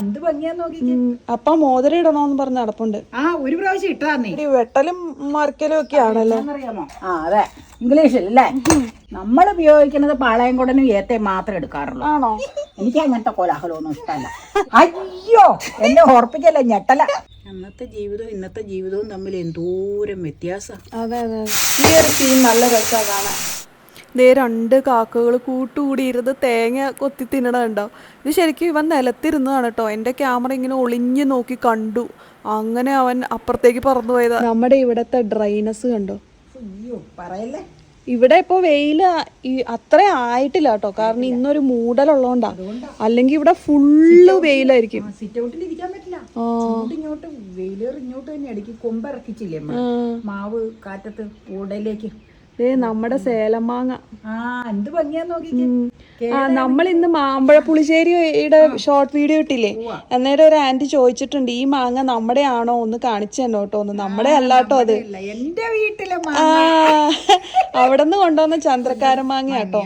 എന്ത് ഭംഗിയാ നോക്കിക്ക്. അപ്പ മോതിരം ഇടണോന്ന് പറഞ്ഞ നടപ്പുണ്ട്. ആ ഒരു പ്രാവശ്യം ഇട്ടാന്നേ ഒരു വെട്ടലും മറിക്കലും ഒക്കെ ആണല്ലോ. അറിയാമോ? ആ അതെ. ഇംഗ്ലീഷിൽ അല്ലേ? നമ്മൾ ഉപയോഗിക്കുന്നത് പാളയം കുടനും ഏത്തേ മാത്രമേ എടുക്കാറുള്ളൂ. ആണോ? എനിക്ക് അങ്ങനത്തെ കോലാഹലമൊന്നും ഇഷ്ടമല്ല. അയ്യോ എന്നെ ഓർപ്പിക്കല്ല ഞെട്ടല. അന്നത്തെ ജീവിതവും ഇന്നത്തെ ജീവിതവും തമ്മിൽ എന്തോരം വ്യത്യാസം. അതെ അതെ. ഈ ഒരു സീൻ നല്ല രസമാണ് കാണാൻ. ദേ രണ്ട് കാക്കകൾ കൂട്ടുകൂടിയിരുന്ന് തേങ്ങ കൊത്തി തിന്നണുണ്ടോ ഇത് ശരിക്കും ഇവൻ നിലത്തിരുന്നതാണ് കേട്ടോ. എന്റെ ക്യാമറ ഇങ്ങനെ ഒളിഞ്ഞു നോക്കി കണ്ടു. അങ്ങനെ അവൻ അപ്പുറത്തേക്ക് പറന്നു പോയതാ നമ്മുടെ ഇവിടത്തെ ഡ്രൈനസ് കണ്ടോ? പറയല്ലേ? ഇവിടെ ഇപ്പൊ വെയിൽ ഈ അത്ര ആയിട്ടില്ല കേട്ടോ. കാരണം ഇന്നൊരു മൂടലുള്ളതുകൊണ്ടാ. അല്ലെങ്കിൽ ഇവിടെ ഫുള്ള് വെയിലായിരിക്കും. സിറ്റ് ഔട്ടിൽ ഇരിക്കാൻ പറ്റില്ല. ഇങ്ങോട്ട് ഇങ്ങോട്ട് ഇങ്ങോട്ട് തന്നെ അടിക്ക്. കൊമ്പിറക്കിച്ചില്ലേ അമ്മ? മാവ് കാറ്റത്ത് ഓടയിലേക്ക് ദേ നമ്മുടെ സേലം മാങ്ങ എന്ത് ഭംഗിയാ നമ്മൾ ഇന്ന് മാമ്പഴ പുളിശ്ശേരിയുടെ ഷോർട്ട് വീഡിയോ ഇട്ടില്ലേ? അന്നേരം ഒരു ആന്റി ചോദിച്ചിട്ടുണ്ട് ഈ മാങ്ങ നമ്മുടെ ആണോ ഒന്ന് കാണിച്ചു തന്നെ കേട്ടോ ഒന്ന് നമ്മുടെ അല്ലാട്ടോ അത്. എന്റെ വീട്ടിലെ അവിടെ നിന്ന് കൊണ്ടുവന്ന ചന്ദ്രക്കാരൻ മാങ്ങ കേട്ടോ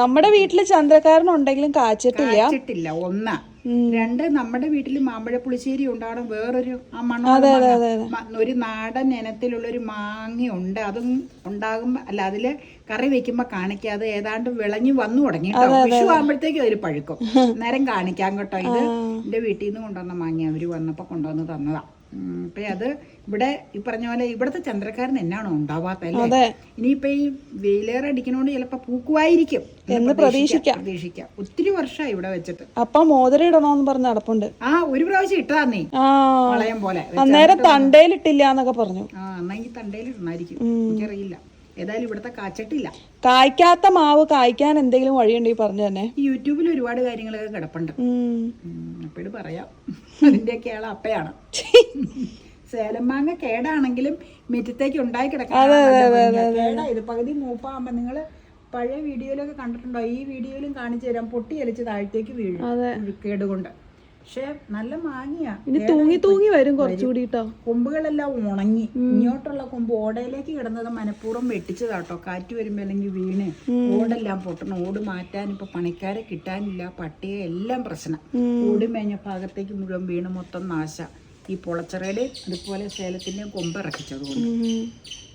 നമ്മുടെ വീട്ടിൽ ചന്ദ്രക്കാരൻ ഉണ്ടെങ്കിലും കാച്ചിട്ടില്ല. കാച്ചിട്ടില്ല. ഒന്ന്. രണ്ട് നമ്മുടെ വീട്ടിൽ മാമ്പഴ പുളിശ്ശേരി ഉണ്ടാവണം. വേറൊരു ആ മണ്ണ ഒരു നാടൻ ഇനത്തിലുള്ള ഒരു മാങ്ങയുണ്ട് അതും ഉണ്ടാകുമ്പോ അല്ല അതിൽ കറി വെക്കുമ്പോ കാണിക്കാതെ ഏതാണ്ട് വിളഞ്ഞു വന്നു തുടങ്ങി വിഷു ആകുമ്പോഴത്തേക്കും അതിൽ പഴുക്കും. നേരം കാണിക്കാം കേട്ടോ. ഇത് എന്റെ വീട്ടിൽ നിന്ന് കൊണ്ടുവന്ന മാങ്ങ അവർ വന്നപ്പോ കൊണ്ടുവന്ന് തന്നതാ. അപ്പൊ അത് ഇവിടെ ഈ പറഞ്ഞ പോലെ ഇവിടുത്തെ ചന്ദ്രക്കാരൻ എന്നാണോ ഉണ്ടാവാത്ത അല്ലേ? ഇനിയിപ്പൊ ഈ വെയിലേറെ അടിക്കണോണ്ട് ചിലപ്പോ പൂക്കുവായിരിക്കും എന്ന് പ്രതീക്ഷിക്കാം പ്രതീക്ഷിക്കാം. ഒത്തിരി വർഷമായി ഇവിടെ വെച്ചിട്ട്. അപ്പൊ മോതിരം ഇടണോന്ന് പറഞ്ഞ നടപ്പുണ്ട്. ആ ഒരു പ്രാവശ്യം ഇട്ടതാന്നേ വളയം പോലെ. അന്നേരം തണ്ടയിലിട്ടില്ല എന്നൊക്കെ പറഞ്ഞു. ആ എന്നാ ഈ തണ്ടയിൽ ഇടണായിരിക്കും എനിക്കറിയില്ല. ഏതായാലും ഇവിടുത്തെ കാച്ചിട്ടില്ല. കായ്ക്കാത്ത മാവ് കായ്ക്കാൻ എന്തെങ്കിലും വഴിയുണ്ടെങ്കിൽ പറഞ്ഞു തന്നെ. യൂട്യൂബിൽ ഒരുപാട് കാര്യങ്ങളൊക്കെ കിടപ്പുണ്ട്. അപ്പോഴും പറയാം. അതിന്റെയൊക്കെ ആൾ അപ്പയാണ്. സേലം മാങ്ങ കേടാണെങ്കിലും മിറ്റത്തേക്ക് ഉണ്ടായി കിടക്കാം കേടാ ഇത്. പകുതി മൂപ്പാകുമ്പോ നിങ്ങൾ പഴയ വീഡിയോയിലൊക്കെ കണ്ടിട്ടുണ്ടോ? ഈ വീഡിയോയിലും കാണിച്ചു തരാം. പൊട്ടി അലിച്ച് താഴത്തേക്ക് വീഴും. കേടുകൊണ്ട് പക്ഷെ നല്ല മാങ്ങിയാ. തൂങ്ങി തൂങ്ങി വരും കുറച്ചുകൂടി കൊമ്പുകളെല്ലാം ഉണങ്ങി. ഇങ്ങോട്ടുള്ള കൊമ്പ് ഓടയിലേക്ക് കിടന്നത് മനഃപൂർവം വെട്ടിച്ചതാട്ടോ. കാറ്റ് വരുമ്പോ അല്ലെങ്കിൽ വീണ് ഓടെല്ലാം പൊട്ടണം. ഓട് മാറ്റാൻ ഇപ്പൊ പണിക്കാരെ കിട്ടാനില്ല. പട്ടിയെ എല്ലാം പ്രശ്നം. ഓടി മേഞ്ഞ ഭാഗത്തേക്ക് മുഴുവൻ വീണ് മൊത്തം നാശ. ഈ പൊളച്ചറയുടെ അതുപോലെ സേലത്തിന്റെയും കൊമ്പ് ഇറക്കിച്ചത് കൊണ്ട്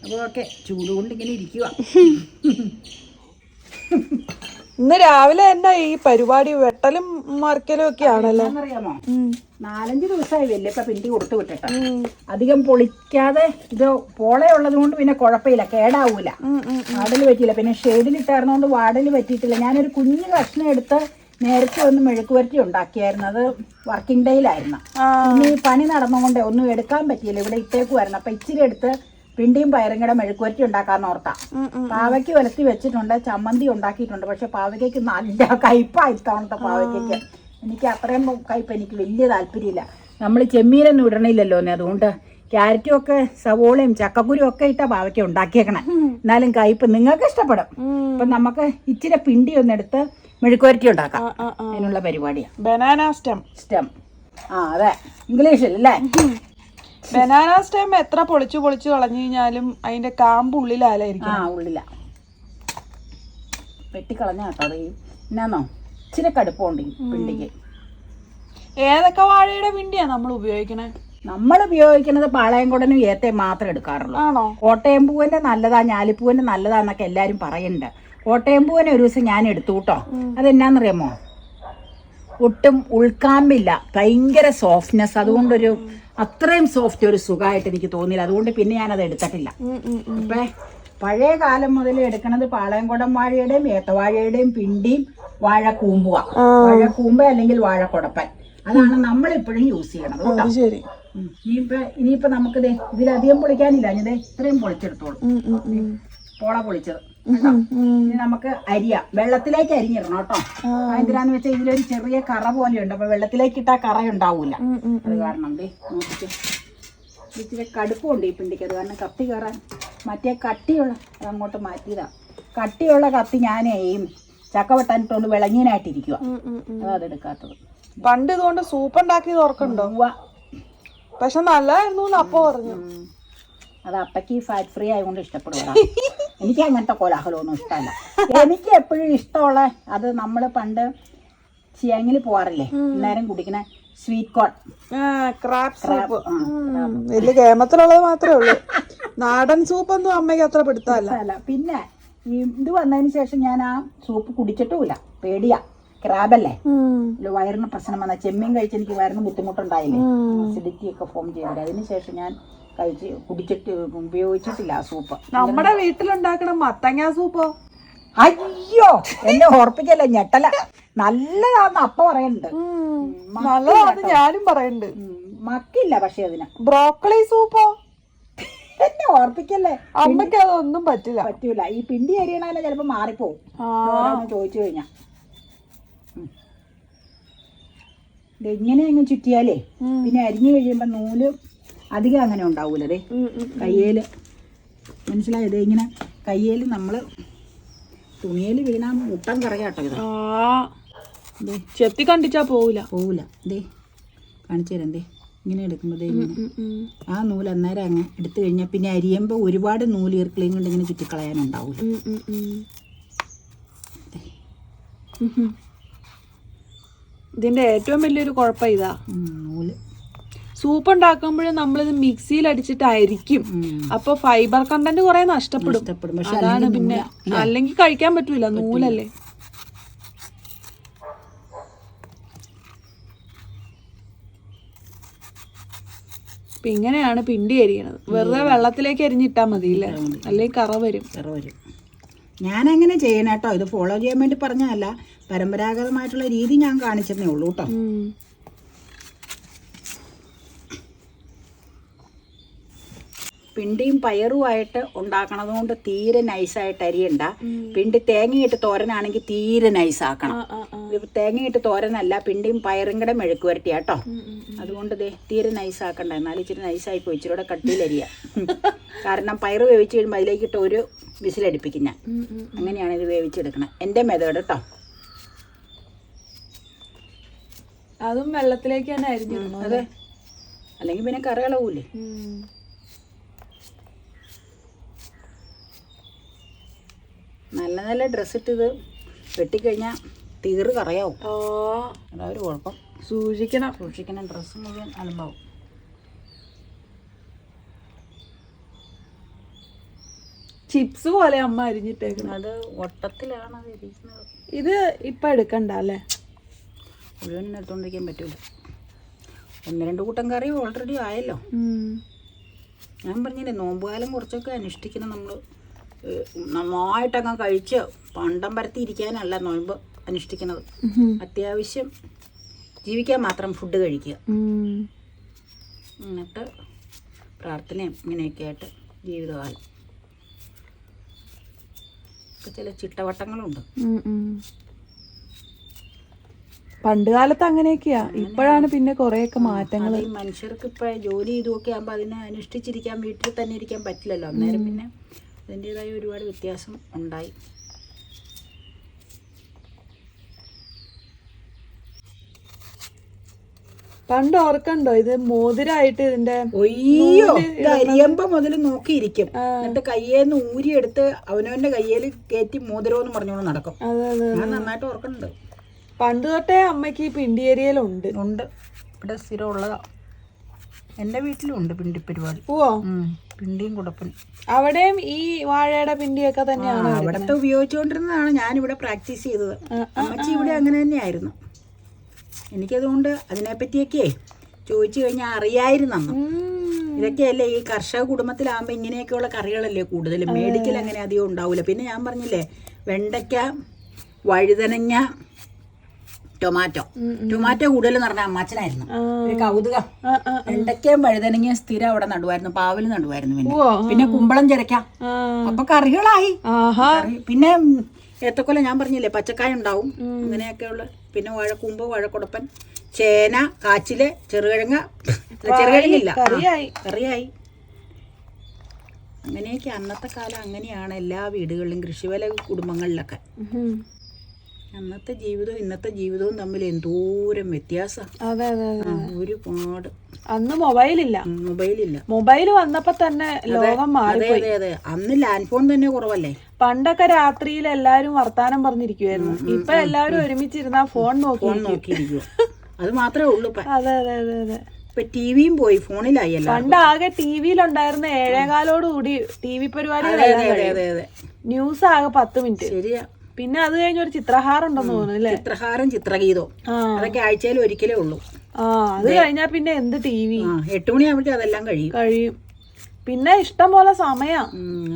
അപ്പോൾ ഓക്കെ ചൂട് കൊണ്ട് ഇങ്ങനെ ഇരിക്കുക. ഇന്ന് രാവിലെ തന്നെ ഈ പരിപാടി വെട്ടലും മറിക്കലും ഒക്കെ ആണല്ലോ. അറിയാമോ നാലഞ്ച് ദിവസമായി വല്യ പിണ്ടി കൊടുത്തു വിട്ടിട്ട്. അധികം പൊളിക്കാതെ ഇത് പോളയുള്ളത് കൊണ്ട് പിന്നെ കുഴപ്പമില്ല കേടാവൂല. വാടൽ പറ്റിയില്ല. പിന്നെ ഷെയ്ഡിലിട്ടായിരുന്നോണ്ട് വാടൽ പറ്റിയിട്ടില്ല. ഞാനൊരു കുഞ്ഞു കഷ്ണം എടുത്ത് നേരത്തെ ഒന്ന് മെഴുക്ക് മെഴുക്കുവരട്ടി ഉണ്ടാക്കിയായിരുന്നു. അത് വർക്കിംഗ് ഡേയിലായിരുന്നു ഇനി പണി നടന്നുകൊണ്ട് ഒന്നും എടുക്കാൻ പറ്റിയില്ല. ഇവിടെ ഇട്ടേക്കുമായിരുന്നു അപ്പൊ ഇച്ചിരി എടുത്ത് പിണ്ടിയും പയറും കൂടെ മെഴുക്കുവരട്ടി ഉണ്ടാക്കാൻ ഓർത്താ. പാവയ്ക്ക് വലത്തി വെച്ചിട്ടുണ്ട്. ചമ്മന്തി ഉണ്ടാക്കിയിട്ടുണ്ട്. പക്ഷെ പാവയ്ക്ക് നല്ല കയ്പായി ഇത്തവണത്തെ പാവയ്ക്ക്. എനിക്ക് അത്രയും കയ്പ് എനിക്ക് വലിയ താല്പര്യമില്ല. നമ്മൾ ചെമ്മീനൊന്നും ഇടണില്ലല്ലോ എന്നെ അതുകൊണ്ട്. ക്യാരറ്റും ഒക്കെ സവോളയും ചക്കക്കുരും ഒക്കെ ഇട്ടാ പാവയ്ക്ക ഉണ്ടാക്കിയേക്കണം. എന്നാലും കയ്പ് നിങ്ങൾക്ക് ഇഷ്ടപ്പെടും. അപ്പൊ നമുക്ക് ഇച്ചിരി പിണ്ടി ഒന്നെടുത്ത് മെഴുക്കുവരട്ടി ഉണ്ടാക്കാം. അതിനുള്ള പരിപാടിയാണ് ബനാന സ്റ്റെം സ്റ്റെം ആ അതെ. ഇംഗ്ലീഷിൽ അല്ലേ ബനാന സ്റ്റെം എത്ര പൊളിച്ചു പൊളിച്ചു കളഞ്ഞു കഴിഞ്ഞാലും അതിന്റെ കാമ്പ് ഉള്ളിലായിരിക്കും ആ ഉള്ളില. വെട്ടിക്കളഞ്ഞ കേട്ടോ അത് ഈ എന്നാന്നോ? ഇച്ചിരി കടുപ്പമുണ്ട് പിണ്ടിക്ക്. ഏതൊക്കെ വാഴയുടെ പിണ്ടിയാ നമ്മൾ ഉപയോഗിക്കണേ? നമ്മൾ ഉപയോഗിക്കുന്നത് പാളയംകുടനും ഏത്തയും മാത്രമേ എടുക്കാറുള്ളൂ. ആണോ? കോട്ടയം പൂവിന്റെ നല്ലതാ ഞാലിപ്പൂവിന്റെ നല്ലതാന്നൊക്കെ എല്ലാരും പറയുന്നുണ്ട് കോട്ടയം പൂവിനെ ഒരു ദിവസം ഞാൻ എടുത്തു കേട്ടോ. അതെന്നാന്നറിയാമോ? ഒട്ടും ഉൾക്കാമ്പില്ല. ഭയങ്കര സോഫ്റ്റ്നെസ് അതുകൊണ്ടൊരു അത്രയും സോഫ്റ്റ് ഒരു സുഖമായിട്ട് എനിക്ക് തോന്നിയില്ല. അതുകൊണ്ട് പിന്നെ ഞാനത് എടുത്തിട്ടില്ല. അപ്പേ പഴയ കാലം മുതൽ എടുക്കണത് പാളയംകുടം വാഴയുടെയും ഏത്തവാഴയുടെയും പിണ്ടിയും വാഴക്കൂമ്പുക വാഴക്കൂമ്പ അല്ലെങ്കിൽ വാഴക്കുടപ്പൻ. അതാണ് നമ്മൾ ഇപ്പോഴും യൂസ് ചെയ്യണത് കേട്ടോ. ഇനിയിപ്പോ ഇനിയിപ്പോ നമുക്ക് ദേ ഇതിലധികം പൊളിക്കാനില്ല. ഞാൻ ദേ ഇത്രയും പൊളിച്ചെടുത്തോളൂ. പോള പൊളിച്ചത്. കേട്ടോ? ഇനി നമുക്ക് അരിയാം. വെള്ളത്തിലേക്ക് അരിഞ്ഞിടണം കേട്ടോ. എന്തിനാന്ന് വെച്ചാൽ ഇതിലൊരു ചെറിയ കറ പോലെ ഉണ്ട് അപ്പൊ വെള്ളത്തിലേക്ക് ഇട്ടാ കറ ഉണ്ടാവൂല. അത് കാരണം ദേ ഇച്ചിരി കടുപ്പമുണ്ട് ഈ പിണ്ടിക്ക്. അത് കാരണം കത്തി കയറാൻ മറ്റേ കട്ടിയുള്ള അങ്ങോട്ട് മാറ്റിയതാ. കട്ടിയുള്ള കത്തി ഞാനേ ഈ ചക്ക വെട്ടാനിട്ടുകൊണ്ട് വിളഞ്ഞീനായിട്ടിരിക്കുക അതെടുക്കാത്തത്. പണ്ട് ഇതുകൊണ്ട് സൂപ്പ് ഉണ്ടാക്കിയത് ഓർക്കുണ്ടോ. പക്ഷെ നല്ലതായിരുന്നു അപ്പൊ പറഞ്ഞു. അത് അപ്പക്ക് ഫാറ്റ് ഫ്രീ ആയതുകൊണ്ട് ഇഷ്ടപ്പെടുക എനിക്ക് അങ്ങനത്തെ കോലാഹലമൊന്നും ഇഷ്ടമല്ല. എനിക്ക് എപ്പോഴും ഇഷ്ടമുള്ള അത് നമ്മൾ പണ്ട് ചിയങ്ങിൽ പോവാറില്ലേ? നേരം കുടിക്കണ സ്വീറ്റ് കോൺ ക്രാബ് സൂപ്പ് വലിയ കേമത്തിലുള്ളത് മാത്രമേ ഉള്ളൂ. നാടൻ സൂപ്പൊന്നും അമ്മയ്ക്ക് അത്ര പെടുത്താല്ല പിന്നെ ഇത് വന്നതിന് ശേഷം ഞാൻ ആ സൂപ്പ് കുടിച്ചിട്ടുമില്ല. പേടിയാ. ക്രാബല്ലേ വയറിന് പ്രശ്നം വന്ന. ചെമ്മീൻ കഴിച്ച് എനിക്ക് വയറിന് ബുദ്ധിമുട്ടുണ്ടായില്ലേ? അസിഡിറ്റി ഒക്കെ ഫോം ചെയ്തില്ല അതിന് ശേഷം ഞാൻ കഴിച്ച് കുടിച്ചിട്ട് ഉപയോഗിച്ചിട്ടില്ല ആ സൂപ്പ്. നമ്മുടെ വീട്ടിലുണ്ടാക്കണ മത്തങ്ങ സൂപ്പോ? അയ്യോ എന്നെ ഓർപ്പിക്കല്ല ഞെട്ടല. നല്ലതാന്ന് അപ്പ പറയുന്നുണ്ട് നല്ലതാന്ന് ഞാനും പറയുന്നുണ്ട് ഉം, മക്കില്ല പക്ഷെ അതിന്. ബ്രോക്കളി സൂപ്പോ? എന്നെ ഓർപ്പിക്കല്ലേ? അമ്മയ്ക്ക് അതൊന്നും പറ്റില്ല. പറ്റൂല. ഈ പിണ്ടി അരിയണാലും ചിലപ്പോ മാറിപ്പോവും. ചോദിച്ചു കഴിഞ്ഞാ. ഇങ്ങനെ അങ്ങ് ചുറ്റിയാലേ പിന്നെ അരിഞ്ഞു കഴിയുമ്പോ നൂൽ അധികം അങ്ങനെ ഉണ്ടാവൂല കയ്യേൽ മനസ്സിലായത് ഇങ്ങനെ കയ്യേൽ നമ്മൾ തുണിയിൽ വീണാ മുട്ടം കറയാട്ടോ ഇത്. ചെത്തി കണ്ടിച്ചാ പോവില്ല പോവില്ല ദേ കാണിച്ചു തരാം ദേ. ഇങ്ങനെ എടുക്കുമ്പോ ആ നൂൽ അന്നേരം അങ്ങ് എടുത്തു കഴിഞ്ഞാൽ പിന്നെ അരിയുമ്പോൾ ഒരുപാട് നൂൽ ഈർക്കിളിയും കൊണ്ട് ഇങ്ങനെ ചുറ്റിക്കളയാനുണ്ടാവില്ല ഇതിന്റെ ഏറ്റവും വലിയൊരു കുഴപ്പം ഇതാ. നൂൽ. സൂപ്പ് ഉണ്ടാക്കുമ്പോഴും നമ്മളിത് മിക്സിയിൽ അടിച്ചിട്ടായിരിക്കും. അപ്പൊ ഫൈബർ കണ്ടന്റ് കുറെ നഷ്ടപ്പെടും. അതാണ് പിന്നെ അല്ലെങ്കിൽ കഴിക്കാൻ പറ്റൂല നൂലല്ലേ? അപ്പൊ ഇങ്ങനെയാണ് പിണ്ടി അരിയണത്. വെറുതെ വെള്ളത്തിലേക്ക് അരിഞ്ഞിട്ടാ മതിയില്ലേ? അല്ലെങ്കിൽ കറ വരും. കറ വരും. ഞാനങ്ങനെ ചെയ്യണം കേട്ടോ ഇത് ഫോളോ ചെയ്യാൻ വേണ്ടി പറഞ്ഞതല്ല. പരമ്പരാഗതമായിട്ടുള്ള രീതി ഞാൻ കാണിച്ചതേ ഉള്ളൂ കേട്ടോ പിണ്ടിയും പയറുമായിട്ട് ഉണ്ടാക്കണത് കൊണ്ട് തീരെ നൈസായിട്ട് അരിയണ്ട. പിണ്ടി തേങ്ങയിട്ട് തോരനാണെങ്കിൽ തീരെ നൈസാക്കണം തേങ്ങയിട്ട് തോരനല്ല പിണ്ടിയും പയറും കൂടെ മെഴുക്ക് വരട്ടി കേട്ടോ അതുകൊണ്ട് ദേ തീരെ നൈസാക്കണ്ട എന്നാലും ഇച്ചിരി നൈസായി പോയി. ഇച്ചിരി കൂടെ കട്ടിയിലരിയ കാരണം പയറ് വേവിച്ച് കഴിയുമ്പോൾ അതിലേക്കിട്ട് ഒരു വിസിലടിപ്പിക്കും ഞാൻ. അങ്ങനെയാണ് ഇത് വേവിച്ചെടുക്കണം. എന്റെ മെതേഡ് കേട്ടോ അതും വെള്ളത്തിലേക്ക് തന്നെ അരിഞ്ഞിടണം അതെ. അല്ലെങ്കിൽ പിന്നെ കറി. നല്ല നല്ല ഡ്രസ്സ് ഇട്ട് ഇത് വെട്ടിക്കഴിഞ്ഞാൽ തീറ് കറയാവും. അതാ ഒരു കുഴപ്പം സൂക്ഷിക്കണം. സൂക്ഷിക്കണം. ഡ്രസ്സ് മുഴുവൻ അലമ്പാവും. ചിപ്സ് പോലെ അമ്മ അരിഞ്ഞിട്ടേക്കണം. അത് ഒട്ടത്തിലാണ് അത് ഇരിക്കുന്നത്. ഇത് ഇപ്പം എടുക്കണ്ട അല്ലേ? മുഴുവൻ എടുത്തുകൊണ്ടിരിക്കാൻ പറ്റൂല. ഒന്ന് രണ്ട് കൂട്ടം കറി ഓൾറെഡി ആയല്ലോ. ഞാൻ പറഞ്ഞില്ലേ നോമ്പുകാലം കുറച്ചൊക്കെ അനുഷ്ഠിക്കണം നമ്മൾ നന്നായിട്ടങ്ങ് കഴിച്ച് പണ്ടം പരത്തി ഇരിക്കാനല്ല നോയമ്പ് അനുഷ്ഠിക്കുന്നത്. അത്യാവശ്യം ജീവിക്കാൻ മാത്രം ഫുഡ് കഴിക്കുക. എന്നിട്ട് പ്രാർത്ഥനയും ഇങ്ങനെയൊക്കെ ആയിട്ട് ജീവിതകാലം. ചില ചിട്ടവട്ടങ്ങളുണ്ട്. പണ്ട് കാലത്ത് അങ്ങനെയൊക്കെയാ. ഇപ്പോഴാണ് പിന്നെ കുറെയൊക്കെ മാറ്റങ്ങൾ ഈ മനുഷ്യർക്ക് ഇപ്പൊ ജോലി ചെയ്തൊക്കെ ആകുമ്പോൾ അതിനെ അനുഷ്ഠിച്ചിരിക്കാൻ വീട്ടിൽ തന്നെ ഇരിക്കാൻ പറ്റില്ലല്ലോ. അന്നേരം പിന്നെ അതിന്റെതായ ഒരുപാട് വ്യത്യാസം ഉണ്ടായി. പണ്ട് ഓർക്കണ്ടോ ഇത് മോതിരായിട്ട് ഇതിന്റെ ഒയ്യോ മുതൽ അരിയമ്പ മുതൽ നോക്കിയിരിക്കും. എന്നിട്ട് കയ്യേന്ന് ഊരിയെടുത്ത് അവനവന്റെ കയ്യിൽ കയറ്റി മോതിരമെന്ന് പറഞ്ഞോണ്ട് നടക്കും. ഞാൻ നന്നായിട്ട് ഓർക്കുന്നുണ്ട് പണ്ട് തൊട്ടേ അമ്മയ്ക്ക് ഈ പിണ്ടിയേരിയയിലുണ്ട് ഉണ്ട്. ഇവിടെ സ്ഥിരം ഉള്ളതാ എന്റെ വീട്ടിലും ഉണ്ട് പിണ്ടി പരിപാടി ഉം. പിണ്ടിയും കുടപ്പൻ അവിടെയും ഈ വാഴയുടെ പിണ്ടിയൊക്കെ തന്നെയാണ് അവിടത്തെ ഉപയോഗിച്ചുകൊണ്ടിരുന്നതാണ് ഞാനിവിടെ പ്രാക്ടീസ് ചെയ്തത്. അമ്മച്ചി ഇവിടെ അങ്ങനെ തന്നെയായിരുന്നു. എനിക്കതുകൊണ്ട് അതിനെപ്പറ്റിയൊക്കെ ചോദിച്ചു കഴിഞ്ഞാൽ അറിയായിരുന്നു ഇതൊക്കെയല്ലേ ഈ കർഷക കുടുംബത്തിലാകുമ്പോൾ ഇങ്ങനെയൊക്കെയുള്ള കറികളല്ലേ കൂടുതലും? മേടിക്കൽ അങ്ങനെ അധികം ഉണ്ടാവില്ല പിന്നെ ഞാൻ പറഞ്ഞില്ലേ വെണ്ടയ്ക്ക വഴുതനങ്ങ ടൊമാറ്റോ. ടൊമാറ്റോ കൂടുതൽ പറഞ്ഞ അമ്മാച്ചനായിരുന്നു. ഒരു കൗതുകം. വെണ്ടയ്ക്കയും വഴുതനങ്ങയും സ്ഥിരം അവിടെ നടുവായിരുന്നു. പാവൽ നടുവായിരുന്നു പിന്നെ. പിന്നെ കുമ്പളം ചിരക്കാം. അപ്പൊ കറികളായി. പിന്നെ ഏത്തക്കൊല ഞാൻ പറഞ്ഞില്ലേ പച്ചക്കായ ഉണ്ടാവും. അങ്ങനെയൊക്കെയുള്ള പിന്നെ വാഴക്കൂമ്പ് വാഴക്കുടപ്പൻ ചേന കാച്ചിൽ ചെറുകിഴങ്ങ. ചെറുകിഴങ്ങില്ല. കറിയായി. അങ്ങനെയൊക്കെ അന്നത്തെ കാലം അങ്ങനെയാണ് എല്ലാ വീടുകളിലും കൃഷിവല കുടുംബങ്ങളിലൊക്കെ. അന്നത്തെ ജീവിതവും ഇന്നത്തെ ജീവിതവും തമ്മിൽ എന്തോരം വ്യത്യാസം. അതെ അതെ ഒരുപാട്. അന്ന് മൊബൈലില്ല. മൊബൈൽ മൊബൈലില്ല. മൊബൈൽ വന്നപ്പോ തന്നെ ലോകം മാറി അതെ അതെ. അന്ന് ലാൻഡ് ഫോൺ തന്നെ കുറവല്ലേ? പണ്ടൊക്കെ രാത്രിയിൽ എല്ലാരും വർത്താനം പറഞ്ഞിരിക്കുവായിരുന്നു. ഇപ്പൊ എല്ലാരും ഒരുമിച്ചിരുന്ന ഫോൺ നോക്കി നോക്കിയിരിക്കും. അത് മാത്രമേ ഉള്ളൂ അതെ അതെ അതെ അതെ. ഇപ്പൊ ടിവിയും പോയി ഫോണിലായി പണ്ട് ആകെ ടിവിയിലുണ്ടായിരുന്ന ഏഴേകാലോടുകൂടി ഏഴേകാലോട് കൂടി ടി വി പരിപാടി ന്യൂസ് ആകെ പത്ത് മിനിറ്റ്. ശരിയാ. പിന്നെ അത് കഴിഞ്ഞ ഒരു ചിത്രഹാരം ഉണ്ടെന്ന് തോന്നുന്നു അല്ലേ? ചിത്രഹാരം ചിത്രഗീതവും അതൊക്കെ ആഴ്ചയിൽ ഒരിക്കലേ ഉള്ളൂ. ആ അത് കഴിഞ്ഞാൽ പിന്നെ എന്ത് ടി വി? എട്ട് മണിയാകുമ്പോഴേ അതെല്ലാം കഴിയും. കഴിയും. പിന്നെ ഇഷ്ടം പോലെ സമയാ.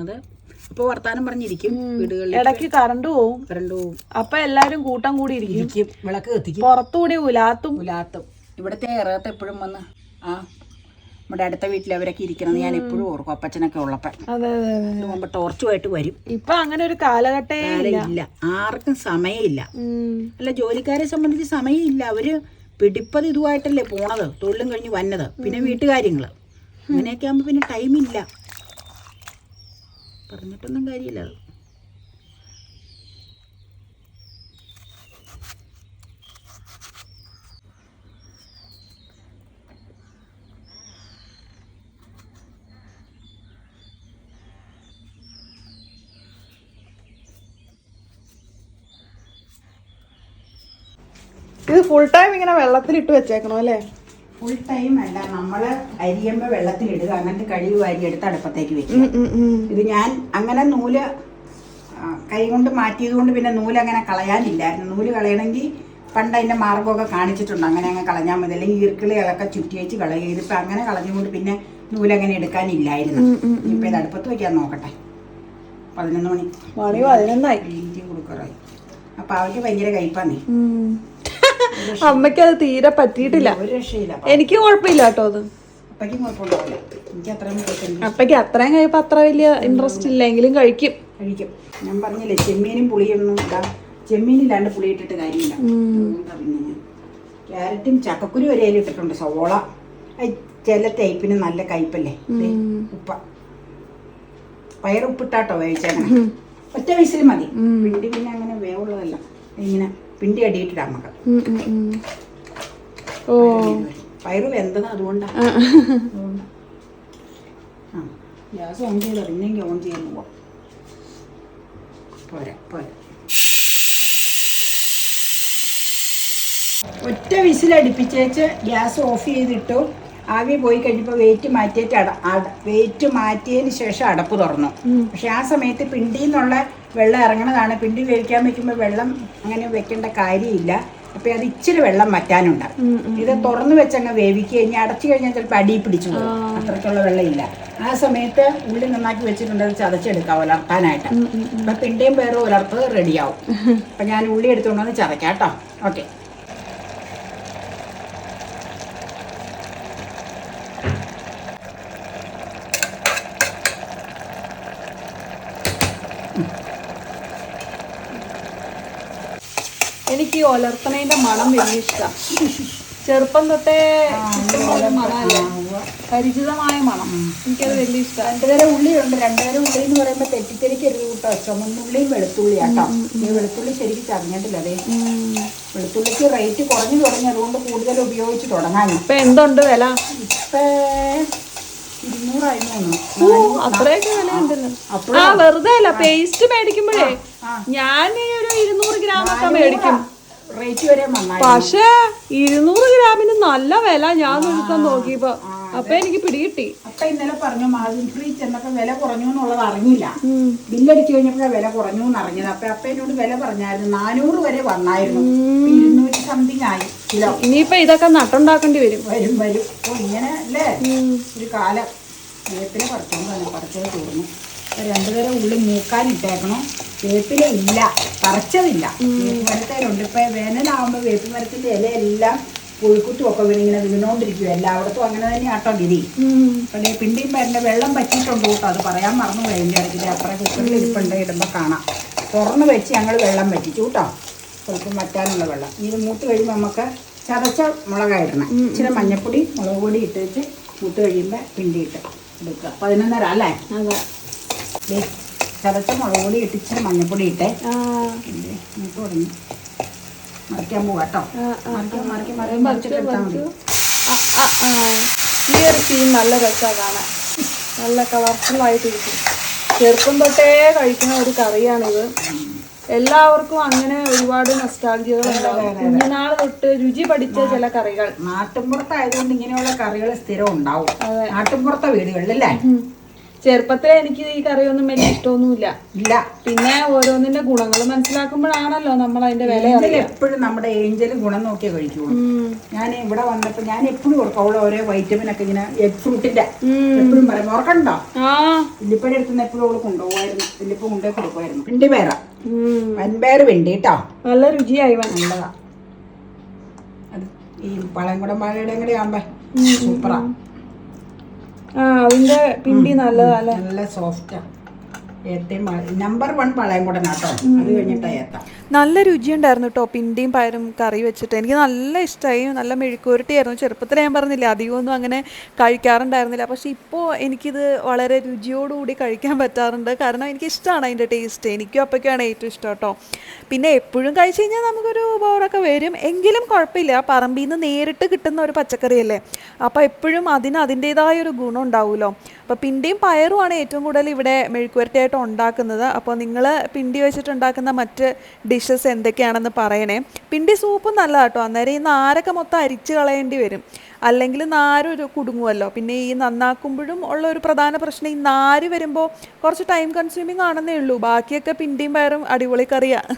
അതെ ഇപ്പൊ അപ്പൊ വർത്താനം പറഞ്ഞിരിക്കും വീടുകളിൽ ഇടയ്ക്ക് കറണ്ട് പോവും. കറണ്ട് പോവും. അപ്പൊ എല്ലാരും കൂട്ടം കൂടി ഇരിക്കും. ഇരിക്കും. വിളക്ക് കത്തിക്കും. പുറത്തുകൂടി ഉലാത്തും. ഉലാത്തും. ഇവിടത്തെ ഇറകത്ത് എപ്പോഴും വന്ന് ആ നമ്മുടെ അടുത്ത വീട്ടിൽ അവരൊക്കെ ഇരിക്കണം ഞാൻ എപ്പോഴും ഓർക്കും. അപ്പച്ചനൊക്കെ അതെ മുമ്പ് ടോർച്ചുമായിട്ട് വരും. ഇപ്പൊ അങ്ങനെ ഒരു കാലഘട്ടേ ഇല്ല. ആർക്കും സമയമില്ല. അല്ല ജോലിക്കാരെ സംബന്ധിച്ച് സമയമില്ല. അവർ പിടിപ്പത് ഇതുമായിട്ടല്ലേ പോണത്. തൊഴിലും കഴിഞ്ഞ് വന്നത്. പിന്നെ വീട്ടുകാര്യങ്ങൾ അങ്ങനെയൊക്കെ ആകുമ്പോൾ പിന്നെ ടൈമില്ല പറഞ്ഞിട്ടൊന്നും കാര്യമില്ല അത്. ഇത് ഫുൾ ടൈം ഇങ്ങനെ വെള്ളത്തിലിട്ട് വെച്ചേക്കണോ അല്ലേ? ഫുൾ ടൈം അല്ല നമ്മൾ അരിയുമ്പോൾ വെള്ളത്തിലിടുക അങ്ങനത്തെ കഴിവ് അരി എടുത്ത് അടുപ്പത്തേക്ക് ഉം. ഇത് ഞാൻ അങ്ങനെ നൂൽ കൈ കൊണ്ട് മാറ്റിയത് കൊണ്ട് പിന്നെ നൂൽ അങ്ങനെ കളയാനില്ലായിരുന്നു. നൂൽ കളയണമെങ്കിൽ പണ്ട് അതിന്റെ മാർഗമൊക്കെ കാണിച്ചിട്ടുണ്ട്. അങ്ങനെ അങ്ങ് കളഞ്ഞാൽ മതി. അല്ലെങ്കിൽ ഈർക്കിളികളൊക്കെ ചുറ്റി വെച്ച് കളയുക. ഇതിപ്പോൾ അങ്ങനെ കളഞ്ഞുകൊണ്ട് പിന്നെ നൂലങ്ങനെ എടുക്കാനില്ലായിരുന്നു. ഇപ്പം ഇത് അടുപ്പത്ത് വയ്ക്കാൻ നോക്കട്ടെ. പതിനൊന്ന് മണി. മണി പതിനൊന്നായി. കൊടുക്കറായി. അപ്പം അവർക്ക് ഭയങ്കര കയ്പാന്നേ. അമ്മയ്ക്ക് അത് തീരെ പറ്റിയിട്ടില്ല. എനിക്ക് കുഴപ്പമില്ല കേട്ടോ അത്. അപ്പയ്ക്കും അത്രയും കഴിയുമ്പോ അത്ര വലിയ ഇൻട്രസ്റ്റ് ഇല്ലെങ്കിലും കഴിക്കും. കഴിക്കും. ഞാൻ പറഞ്ഞില്ലേ ചെമ്മീനും പുളിയൊന്നും ഇടാം ചെമ്മീനില്ലാണ്ട് പുളി ഇട്ടിട്ട് കാര്യമില്ല ക്യാരറ്റും ചക്കക്കുരു വരെ ഇട്ടിട്ടുണ്ട്. സവോള. ചില ടൈപ്പിന് നല്ല കയ്പല്ലേ? ഉപ്പ. പയർ ഉപ്പിട്ടാട്ടോ വേവിച്ചേക്കണം ഒറ്റ വയസ്സിൽ മതി. പിണ്ടി പിന്നെ അങ്ങനെ വേവുള്ളതല്ല. ഇങ്ങനെ പിണ്ടി അടിയിട്ടിടാം നമുക്ക് ഉം. ഓ. പയറ് വെന്തത് അതുകൊണ്ടാണ്. ആ. ഗ്യാസ് ഓൺ ചെയ്തോ പിന്നെങ്കിൽ ഓൺ ചെയ്യാൻ പോവാം. പോരാ പോരാ. ഒറ്റ വിസിൽ അടുപ്പിച്ചേച്ച് ഗ്യാസ് ഓഫ് ചെയ്തിട്ടു. ആവി പോയി കഴിഞ്ഞപ്പോൾ വെയിറ്റ് മാറ്റിയിട്ട് അട വെയിറ്റ് മാറ്റിയതിന് ശേഷം അടപ്പ് തുറന്നു. പക്ഷെ ആ സമയത്ത് പിണ്ടിയിൽ നിന്നുള്ള വെള്ളം ഇറങ്ങണതാണ്. പിണ്ടി വേവിക്കാൻ വെക്കുമ്പോൾ വെള്ളം അങ്ങനെ വെക്കേണ്ട കാര്യമില്ല. അപ്പോൾ അത് ഇച്ചിരി വെള്ളം വറ്റാനുണ്ട്. ഇത് തുറന്നു വെച്ചങ്ങ് വേവിക്കുക. ഇനി അടച്ചു കഴിഞ്ഞാൽ ചിലപ്പോൾ അടി പിടിച്ചു പോകും. അത്രയ്ക്കുള്ള വെള്ളമില്ല. ആ സമയത്ത് ഉള്ളി നന്നാക്കി വെച്ചിട്ടുണ്ട്. അത് ചതച്ചെടുക്കാം ഉലർത്താനായിട്ട്. അപ്പം പിണ്ടിയും പേറും ഉലർത്തത് റെഡിയാവും അപ്പം ഞാൻ ഉള്ളി എടുത്തുകൊണ്ട് ചതക്കാം ചതയ്ക്കാം കേട്ടോ. ഓക്കെ ഒലർത്തണേന്റെ മണം വലിയ ഇഷ്ടം. ചെറുപ്പം തൊട്ടേ മണല്ല മണമല്ലേ? പരിചിതമായ മണം. എനിക്കത് വലിയ ഇഷ്ടം. രണ്ടുപേരെ ഉള്ളിയുണ്ട്. രണ്ടുപേരെ ഉള്ളി എന്ന് പറയുമ്പോൾ തെറ്റിദ്ധരിക്കരുത് കേട്ടോ. ചുമന്നുള്ളിയും വെളുത്തുള്ളിയാട്ടോ. ഈ വെളുത്തുള്ളി ശരിക്കും ചതഞ്ഞിട്ടില്ല അതെ വെളുത്തുള്ളിക്ക് റേറ്റ് കുറഞ്ഞു തുടങ്ങി. അതുകൊണ്ട് കൂടുതൽ ഉപയോഗിച്ച് തുടങ്ങാൻ ഇപ്പൊ എന്തുണ്ട് വില? ഇപ്പൊ ആ വെറുതെ അല്ല. പേസ്റ്റ് മേടിക്കുമ്പോഴേ ഞാൻ ഒരു ഇരുന്നൂറ് ഗ്രാം ഒക്കെ മേടിക്കും. റേറ്റ് വരെ പക്ഷേ ഇരുന്നൂറ് ഗ്രാമിന് നല്ല വില ഞാൻ എടുക്കാൻ നോക്കിയപ്പോ. അപ്പൊ എനിക്ക് പിടികിട്ടി. അപ്പൊ ഇന്നലെ പറഞ്ഞു മാർജിൻ ഫ്രീ ചെന്നപ്പോ വില കുറഞ്ഞു എന്നുള്ളത് അറിഞ്ഞില്ല. ബില്ലടിച്ചു കഴിഞ്ഞപ്പോ വില കുറഞ്ഞു എന്ന് അറിഞ്ഞത്. അപ്പൊ അപ്പ എന്നോട് വില പറഞ്ഞായിരുന്നു. നാനൂറ് വരെ വന്നായിരുന്നു. ഇരുന്നൂറ്റി സംതിങ് ആയി. കിലോ. ഇനിയിപ്പൊ ഇതൊക്കെ നട്ടുണ്ടാക്കേണ്ടി വരും. വരും വരും. ഇങ്ങനെ അല്ലേ? ഒരു കാലം. വേപ്പില പറിച്ചോണ്ട് പറിച്ചത് തീർന്നു. അപ്പൊ രണ്ടുതരം ഉള്ളി മൂക്കാനിട്ടേക്കണം. വേപ്പില ഇല്ല. പറിച്ചതില്ല. വേപ്പ് മരത്തേലുണ്ട് ഇപ്പൊ വേനലാവുമ്പോ വേപ്പ് മരത്തിന്റെ ഇലയെല്ലാം പുഴുക്കുറ്റും ഒക്കെ ഇങ്ങനെ വീണോണ്ടിരിക്കും എല്ലായിടത്തും അങ്ങനെ തന്നെ ആട്ടോ ഗിരി പിന്നെ പിണ്ടിയും പേരിന്റെ വെള്ളം പറ്റിയിട്ടുണ്ട് കേട്ടോ. അത് പറയാൻ മറന്നു പോയി എന്റെ ഇടയ്ക്ക് അപ്പുറം കുക്കറിൽ ഇരിപ്പുണ്ട്. ഇടുമ്പോൾ കാണാം. തുറന്ന് വെച്ച് ഞങ്ങൾ വെള്ളം പറ്റിച്ചു കേട്ടോ. സ്വല്പം വറ്റാനുള്ള വെള്ളം. ഇത് മൂത്ത് കഴിയുമ്പോൾ നമുക്ക് ചതച്ച മുളകായിടണം. ഇച്ചിരി മഞ്ഞപ്പൊടി മുളക് പൊടി ഇട്ട് വെച്ച് മൂത്ത് കഴിയുമ്പോൾ പിണ്ടി ഇട്ട് എടുക്കുക. പതിനൊന്നര അല്ലേ? അതെ. ചതച്ച മുളക് പൊടി ഇട്ട് ഇച്ചിരി മഞ്ഞപ്പൊടി ഇട്ടേ. എന്നിട്ട് തുടങ്ങി മറിക്കാൻ പോവാ കേട്ടോ. മറിക്കാൻ മറിക്കാൻ മറിയാൻ മതി. ഈ ഒരു സീൻ നല്ല രസമാണ് കാണാൻ. നല്ല കളർഫുള്ളായിട്ടിരിക്കും. ചെറുപ്പം തൊട്ടേ കഴിക്കുന്ന ഒരു കറിയാണിത്. എല്ലാവർക്കും അങ്ങനെ ഒരുപാട് നൊസ്റ്റാൾജികൾ ഉണ്ടാവും. കുഞ്ഞുനാൾ തൊട്ട് രുചി പഠിച്ച ചില കറികൾ. നാട്ടിൻപുറത്തായതുകൊണ്ട് ഇങ്ങനെയുള്ള കറികൾ സ്ഥിരം ഉണ്ടാവും. നാട്ടിൻപുറത്തെ വീടുകളിലല്ലേ ചെറുപ്പത്തിലെ എനിക്ക് ഈ കറിയൊന്നും വലിയ ഇഷ്ടമൊന്നുമില്ല. ഇല്ല. പിന്നെ ഓരോന്നിന്റെ ഗുണങ്ങൾ മനസ്സിലാക്കുമ്പോഴാണല്ലോ നമ്മൾ അതിന്റെ വില ഏഞ്ചൽ എപ്പോഴും നമ്മുടെ ഏഞ്ചൽ ഗുണം നോക്കിയേ കഴിക്കുള്ളൂ. ഞാൻ ഇവിടെ വന്നപ്പോൾ ഞാൻ എപ്പോഴും ഓർക്കും അവളെ ഓരോ വൈറ്റമിൻ ഒക്കെ ഇങ്ങനെ എഗ് ഫ്രൂട്ടിന്റെ എപ്പോഴും പറയും ഓർക്കണ്ടോ? ആ. വല്യപ്പയുടെ അടുത്ത് നിന്ന് എപ്പോഴും അവൾ കൊണ്ടുപോകായിരുന്നു ഇല്ലിപ്പ കൊണ്ടുപോയി കൊടുക്കുമായിരുന്നു. പിണ്ടി പേര ഉം. വൻപയർ കേട്ടോ നല്ല രുചിയായി നല്ലതാ. അത് ഈ പഴംകുടം വാഴയുടെ കൂടെ ആകുമ്പോ സൂപ്പറാ. ആ അതിന്റെ പിണ്ടി നല്ലതാ അല്ലേ? നല്ല സോഫ്റ്റാ ഏത്തയും നമ്പർ വൺ അത് കഴിഞ്ഞിട്ടാ ഏത്ത. നല്ല രുചിയുണ്ടായിരുന്നു കേട്ടോ പിണ്ടിയും പയറും കറി വെച്ചിട്ട്. എനിക്ക് നല്ല ഇഷ്ടമായി നല്ല മെഴുക്കുവരട്ടിയായിരുന്നു. ചെറുപ്പത്തിൽ ഞാൻ പറഞ്ഞില്ല അധികമൊന്നും അങ്ങനെ കഴിക്കാറുണ്ടായിരുന്നില്ല. പക്ഷെ ഇപ്പോൾ എനിക്കിത് വളരെ രുചിയോടുകൂടി കഴിക്കാൻ പറ്റാറുണ്ട്. കാരണം എനിക്ക് ഇഷ്ടമാണ് അതിന്റെ ടേസ്റ്റ് എനിക്കും അപ്പൊക്കെയാണ് ഏറ്റവും ഇഷ്ടം കേട്ടോ പിന്നെ എപ്പോഴും കഴിച്ചു കഴിഞ്ഞാൽ നമുക്കൊരു ബോറൊക്കെ വരും. എങ്കിലും കുഴപ്പമില്ല. പറമ്പിൽ നിന്ന് നേരിട്ട് കിട്ടുന്ന ഒരു പച്ചക്കറിയല്ലേ. അപ്പോൾ എപ്പോഴും അതിന് അതിന്റേതായ ഒരു ഗുണം ഉണ്ടാവുമല്ലോ. അപ്പോൾ പിണ്ടിയും പയറുമാണ് ഏറ്റവും കൂടുതൽ ഇവിടെ മെഴുക്കുവരട്ടിയായിട്ട് ഉണ്ടാക്കുന്നത്. അപ്പോൾ നിങ്ങൾ പിണ്ടി വെച്ചിട്ടുണ്ടാക്കുന്ന മറ്റ് ഡിഷസ് എന്തൊക്കെയാണെന്ന് പറയണേ. പിണ്ടി സൂപ്പ് നല്ല കേട്ടോ അന്നേരം ഈ നാരൊക്കെ മൊത്തം അരിച്ച് കളയേണ്ടി വരും. അല്ലെങ്കിൽ നാര് ഒരു കുടുങ്ങുമല്ലോ പിന്നെ ഈ നന്നാക്കുമ്പോഴും ഉള്ള ഒരു പ്രധാന പ്രശ്നം ഈ നാര് വരുമ്പോൾ കുറച്ച് ടൈം കൺസ്യൂമിങ് ആണെന്നേ ഉള്ളൂ. ബാക്കിയൊക്കെ പിണ്ടിയും പയറും അടിപൊളി കറിയാണ്